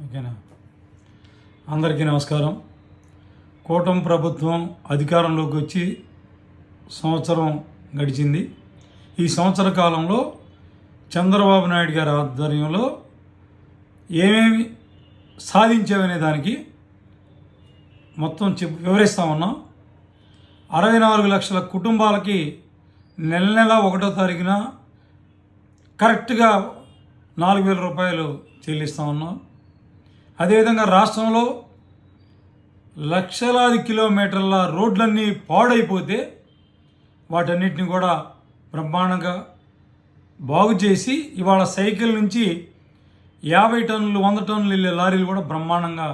ఓకేనా? అందరికీ నమస్కారం. కూటమి ప్రభుత్వం అధికారంలోకి వచ్చి సంవత్సరం గడిచింది. ఈ సంవత్సర కాలంలో చంద్రబాబు నాయుడు గారి ఆధ్వర్యంలో ఏమేమి సాధించామనే దానికి మొత్తం చెప్ వివరిస్తా ఉన్నాం. అరవై నాలుగు లక్షల కుటుంబాలకి నెల నెల ఒకటో తారీఖున కరెక్ట్గా నాలుగు వేల రూపాయలు చెల్లిస్తా ఉన్నాం. అదేవిధంగా రాష్ట్రంలో లక్షలాది కిలోమీటర్ల రోడ్లన్నీ పాడైపోతే వాటన్నిటిని కూడా బ్రహ్మాండంగా బాగు చేసి ఇవాళ సైకిల్ నుంచి యాభై టన్నులు వంద టన్నులు వెళ్ళే లారీలు కూడా బ్రహ్మాండంగా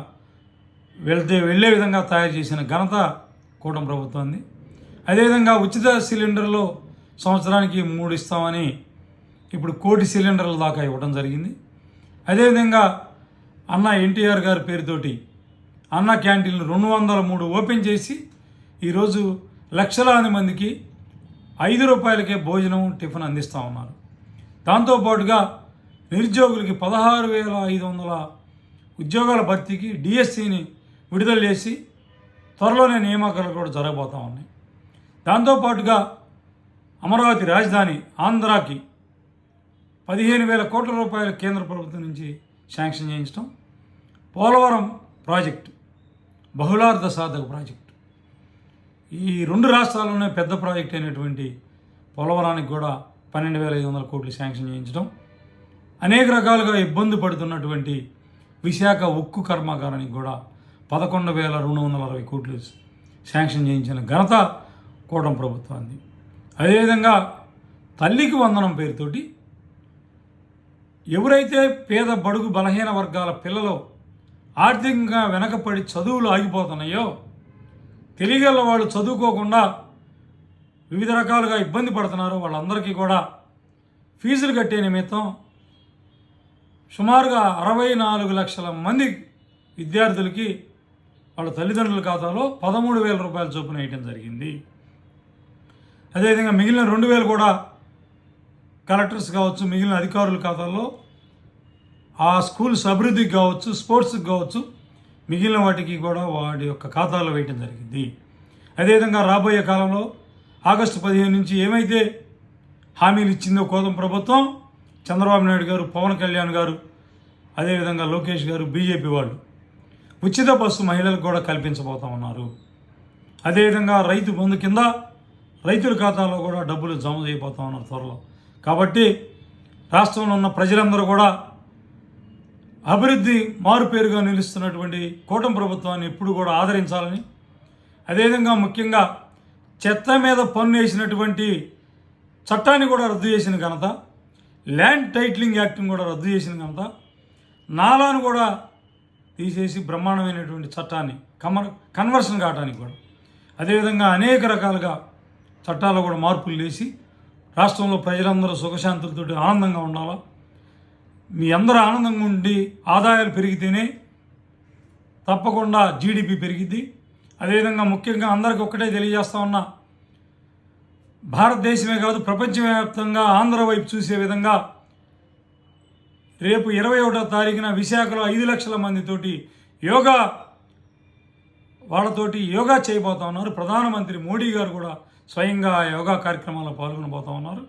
వెళ్తే వెళ్ళే విధంగా తయారు చేసిన ఘనత కూటమి ప్రభుత్వాన్ని. అదేవిధంగా ఉచిత సిలిండర్లో సంవత్సరానికి మూడు ఇస్తామని ఇప్పుడు కోటి సిలిండర్ల దాకా ఇవ్వడం జరిగింది. అదేవిధంగా అన్న ఎన్టీఆర్ గారి పేరుతోటి అన్న క్యాంటీన్లు రెండు వందల మూడు ఓపెన్ చేసి ఈరోజు లక్షలాది మందికి ఐదు రూపాయలకే భోజనం టిఫిన్ అందిస్తూ ఉన్నారు. దాంతోపాటుగా నిరుద్యోగులకి పదహారు వేల ఐదు వందల ఉద్యోగాల భర్తీకి డిఎస్సిని విడుదల చేసి త్వరలోనే నియామకాలు కూడా జరగబోతూ ఉన్నాయి. దాంతోపాటుగా అమరావతి రాజధాని ఆంధ్రాకి పదిహేను వేల కోట్ల రూపాయలు కేంద్ర ప్రభుత్వం నుంచి శాంక్షన్ చేయించడం పోలవరం ప్రాజెక్టు బహుళార్థ సాధక ప్రాజెక్టు. ఈ రెండు రాష్ట్రాల్లోనే పెద్ద ప్రాజెక్ట్ అయినటువంటి పోలవరానికి కూడా పన్నెండు వేల ఐదు వందల కోట్లు శాంక్షన్ చేయించడం అనేక రకాలుగా ఇబ్బంది పడుతున్నటువంటి విశాఖ ఉక్కు కర్మాగారానికి కూడా పదకొండు వేల రెండు వందల అరవై కోట్లు శాంక్షన్ చేయించిన ఘనత కూటమి ప్రభుత్వాన్ని అదేవిధంగా తల్లికి వందనం పేరుతోటి ఎవరైతే పేద బడుగు బలహీన వర్గాల పిల్లలు ఆర్థికంగా వెనకపడి చదువులు ఆగిపోతున్నాయో తెలియగల వాళ్ళు చదువుకోకుండా వివిధ రకాలుగా ఇబ్బంది పడుతున్నారు వాళ్ళందరికీ కూడా ఫీజులు కట్టే నిమిత్తం సుమారుగా అరవై నాలుగు లక్షల మంది విద్యార్థులకి వాళ్ళ తల్లిదండ్రుల ఖాతాలో పదమూడు వేల రూపాయల చొప్పున వేయటం జరిగింది. అదేవిధంగా మిగిలిన రెండు వేలు కూడా కలెక్టర్స్ కావచ్చు మిగిలిన అధికారుల ఖాతాల్లో ఆ స్కూల్స్ అభివృద్ధికి కావచ్చు స్పోర్ట్స్కి కావచ్చు మిగిలిన వాటికి కూడా వాడి యొక్క ఖాతాలో వేయటం జరిగింది. అదేవిధంగా రాబోయే కాలంలో ఆగస్టు పదిహేను నుంచి ఏమైతే హామీలు ఇచ్చిందో కోదం ప్రభుత్వం చంద్రబాబు నాయుడు గారు పవన్ కళ్యాణ్ గారు అదేవిధంగా లోకేష్ గారు బీజేపీ వాళ్ళు ఉచిత బస్సు మహిళలకు కూడా కల్పించబోతా ఉన్నారు. అదేవిధంగా రైతు బంధు కింద రైతుల ఖాతాలో కూడా డబ్బులు జమ చేయబోతా ఉన్నారు త్వరలో. కాబట్టి రాష్ట్రంలో ఉన్న ప్రజలందరూ కూడా అభివృద్ధి మారుపేరుగా నిలుస్తున్నటువంటి కూటమి ప్రభుత్వాన్ని ఎప్పుడు కూడా ఆదరించాలని అదేవిధంగా ముఖ్యంగా చెత్త మీద పన్ను వేసినటువంటి చట్టాన్ని కూడా రద్దు చేసిన ఘనత ల్యాండ్ టైటిలింగ్ యాక్ట్ని కూడా రద్దు చేసిన ఘనత నాలాను కూడా తీసేసి బ్రహ్మాండమైనటువంటి చట్టాన్ని కమర్ కన్వర్షన్ కావడానికి కూడా. అదేవిధంగా అనేక రకాలుగా చట్టాల్లో కూడా మార్పులు చేసి రాష్ట్రంలో ప్రజలందరూ సుఖశాంతులతో ఆనందంగా ఉండాలా? మీ అందరూ ఆనందంగా ఉండి ఆదాయాలు పెరిగితేనే తప్పకుండా జీడిపి పెరిగిద్ది. అదేవిధంగా ముఖ్యంగా అందరికీ ఒక్కటే తెలియజేస్తా ఉన్నా భారతదేశమే కాదు ప్రపంచవ్యాప్తంగా ఆంధ్ర వైపు చూసే విధంగా రేపు ఇరవై ఒకటో తారీఖున విశాఖలో ఐదు లక్షల మందితోటి యోగా వాళ్ళతోటి యోగా చేయబోతా ఉన్నారు. ప్రధానమంత్రి మోడీ గారు కూడా స్వయంగా ఆ యోగా కార్యక్రమాల్లో పాల్గొనబోతా ఉన్నారు.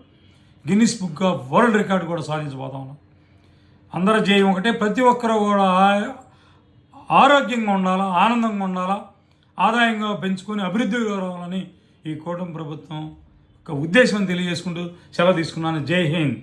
Guinness book of world record కూడా సాధించబోతా ఉన్నారు. అందరి జయం ఒకటే. ప్రతి ఒక్కరూ కూడా ఆరోగ్యంగా ఉండాలా ఆనందంగా ఉండాలా ఆదాయంగా పెంచుకొని అభివృద్ధిగా రావాలని ఈ కూటమి ప్రభుత్వం ఒక ఉద్దేశం తెలియజేసుకుంటూ సెలవు తీసుకున్నాను. జై హింద్.